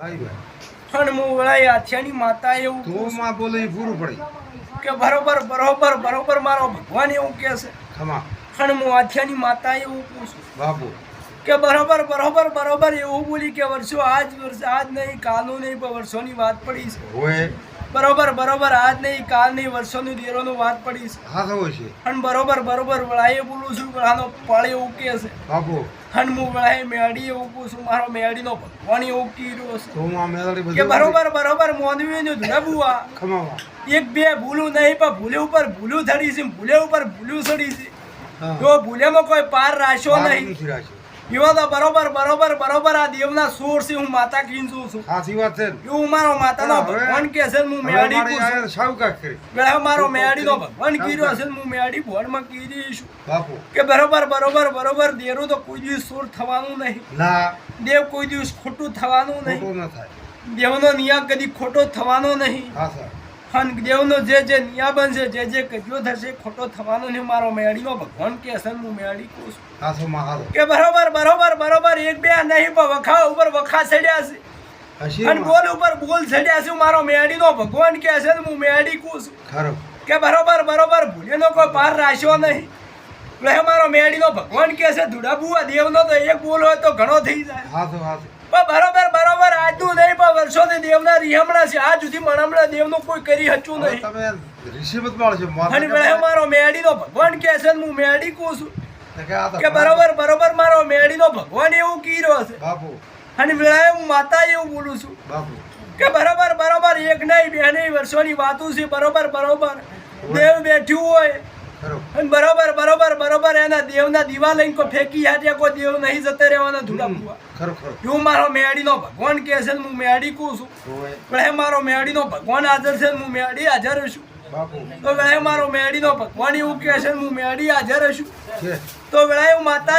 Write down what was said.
ભાઈ ભાઈ હું વળાઈ આથિયાની માતા એવું માં બોલે પૂરું પડી. કે બરોબર બરોબર બરોબર મારો ભગવાન એવું કહે છે. ખમા. પણ હું આથિયાની માતા એવું પૂછું બાપુ. કે બરોબર બરોબર બરોબર એવું બોલી કે વર્ષો આજ વર્ષ આજ નહીં કાલો નહીં પણ વર્ષોની વાત પડી છે. હોય બરોબર બરોબર. આજ નહીં કાલ નહીં વર્ષોની દેરોનું વાત પડી છે. હા ખબર છે. અને બરોબર બરોબર વળાઈએ બોલું છું વળાનો પળ ઉકે છે. બાપુ. અને હું વળાએ મેળી ઉકું છું મારો મેળીનો ભગવાન ઉકી રહ્યો છે. તો હું મેળવી કે બરોબર બરોબર મોનવી ને આ. ખમાવા. એક બે ભૂલું નહીં પણ ભૂલે ઉપર ભૂલું ધડી છે ભૂલે ઉપર ભૂલું સડી છે. તો ભૂલેમાં કોઈ પાર રાખ્યો નહીં નથી રાખ્યો. બરોબર બરોબર બરોબર આ દેવના સોર છે હું માતા કીંચું છું. સાચી વાત છે ને. એવું મારો માતાનો ભગવાન કે છે હું મેડી છું સાવ કરી. વેળા મારો મેળીનો ભગવાન કીધો હશે ને હું મેળી ભોળમાં કીધી છું. બાપુ. કે બરોબર બરોબર બરોબર દેરું તો કોઈ દિવસ સોર થવાનું નહીં. ના. દેવ કોઈ દિવસ ખોટું થવાનું નહીં. ખોટું ન થાય. દેવનો નિયમ કદી ખોટો થવાનો નહીં. હા સર દેવનો જે જે નિયમ બનશે જે જે કજ્યો થશે ખોટો થવાનો નહીં મારો મેળીઓ ભગવાન કે અસર હું મેળી કહું છું. કે બરોબર બરોબર બરોબર એક બે નહીં પણ વખા ઉપર વખા ચડ્યા છે. અને બોલ ઉપર બોલ ચડ્યા છે મારો મેળીનો ભગવાન કે છે ને હું મેળી કહું છું. કે બરોબર બરોબર ભૂલેનો કોઈ પાર રાખ્યો નહીં. એટલે મારો મેળીનો ભગવાન કે છે ધુડાબુઆ દેવનો તો એક બોલ હોય તો ઘણો થઈ જાય. હા હા બરોબર નહીં પણ વર્ષોથી દેવના રિહમણા છે. આજ સુધી મણમણા દેવનું કોઈ કરી હચું નહીં. તમે રિસીવત મળે છે માતા અને કે વેળે મારો મેડીનો ભગવાન કે છે ને હું મેડી કહું છું. કે કે બરોબર બરોબર મારો મેડીનો ભગવાન એવું કીરો છે. બાપુ. અને વેળાએ હું માતા એવું બોલું છું. બાપુ. કે બરોબર બરોબર એક નહીં બે નહીં વર્ષોની વાતો છે. બરોબર બરોબર. દેવ બેઠ્યું હોય. અને બરોબર બરોબર બરોબર એના દેવના દીવા લઈને કોઈ ફેંકી હાટ્યા કોઈ દેવ નહીં જતો રહેવાનો ધૂળા ખરો એવું મારો મેળીનો ભગવાન કહે છે હું મેળી કહું છું. પણ હે મારો મેળીનો ભગવાન હાજર છે હું મેળી હાજર છું. તો વેળે મારો મેળીનો ભગવાન એવું કહે છે હું મેળી હાજર છું. તો વેળાએ હું માતા